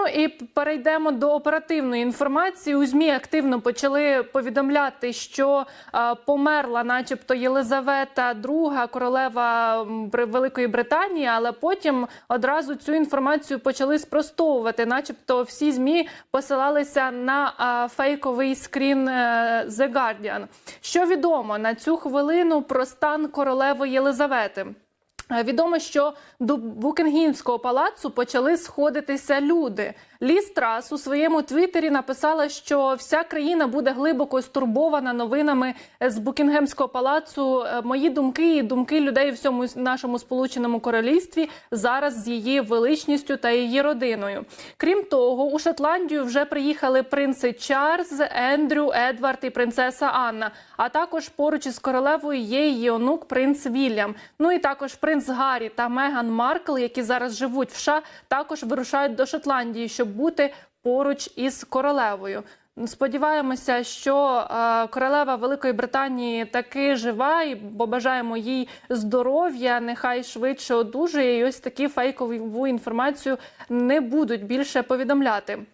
Ну і перейдемо до оперативної інформації. У змі активно почали повідомляти, що е, померла, начебто, Єлизавета II, королева Великої Британії, але потім одразу цю інформацію почали спростовувати, начебто, всі змі посилалися на е, фейковий скрін е, The Guardian. Що відомо на цю хвилину про стан королеви Єлизавети? Е, Відомо, що до Букінгімського палацу почали сходитися люди. Ліз Трас у своєму твіттері написала, що вся країна буде глибоко стурбована новинами з Букінгемського палацу. Е, Мої думки і думки людей в всьому нашому сполученому королівстві зараз з її величністю та її родиною. Крім того, у Шотландію вже приїхали принци Чарльз, Ендрю, Едвард і принцеса Анна. А також поруч із королевою є її онук принц Вільям. Ну і також принц Гаррі та Меган Маркл, які зараз живуть в США, також вирушають до Шотландії, щоб бути поруч із королевою. Сподіваємося, що е, королева Великої Британії таки жива, і побажаємо їй здоров'я. Нехай швидше одужує. І ось такі фейкову інформацію не будуть більше повідомляти.